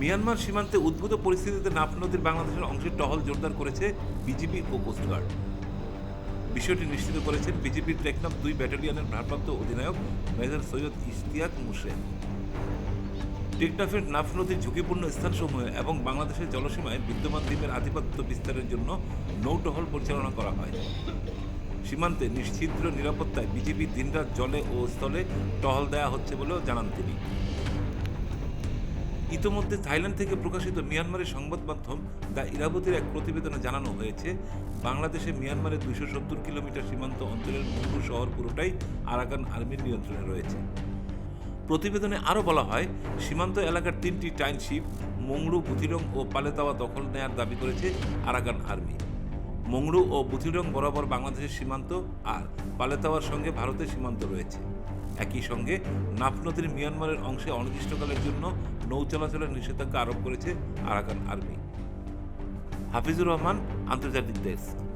Myanmar সীমান্তে উদ্ভূত পরিস্থিতিতে নাফ নদীর বাংলাদেশের অংশের টহল জোরদার করেছে বিজিবি ও কোস্টগার্ড বিষয়টি নিশ্চিত করেছেন বিজেপির টেকনাফ দুই ব্যাটালিয়নের ভারপ্রাপ্ত অধিনায়ক মেজর সৈয়দ ইশতিয়াক মুর্শেদ। টেকনাফের নাফ নদীর ঝুঁকিপূর্ণ স্থানসমূহে এবং বাংলাদেশের জলসীমায় বিদ্যমান দ্বীপের আধিপত্য বিস্তারের জন্য নৌটহল পরিচালনা করা হয়। সীমান্তে নিশ্চিদ্র নিরাপত্তায় বিজেপি দিনরাত জলে ও স্থলে টহল দেওয়া হচ্ছে বলেও জানান তিনি। ইতোমধ্যে থাইল্যান্ড থেকে প্রকাশিত মিয়ানমারের সংবাদ মাধ্যম দ্য ইরাবতীর এক প্রতিবেদনে জানানো হয়েছে, বাংলাদেশে মিয়ানমারের দুইশো সত্তর কিলোমিটার সীমান্ত অঞ্চলের মঙ্গু শহর পুরোটাই আরাকান আর্মির নিয়ন্ত্রণে রয়েছে। প্রতিবেদনে আরও বলা হয়, সীমান্ত এলাকার তিনটি টাইনশিপ মংড়ু বুথিরং ও পালেতাওয়া দখল নেয়ার দাবি করেছে আরাকান আর্মি। মংড়ু ও বুথিরং বরাবর বাংলাদেশের সীমান্ত আর পালেতাওয়ার সঙ্গে ভারতের সীমান্ত রয়েছে। একই সঙ্গে নাফ নদীর মিয়ানমারের অংশে অনির্দিষ্টকালের জন্য নৌ চলাচলের নিষেধাজ্ঞা আরোপ করেছে আরাকান আর্মি। হাফিজুর রহমান, আন্তর্জাতিক ডেস্ক।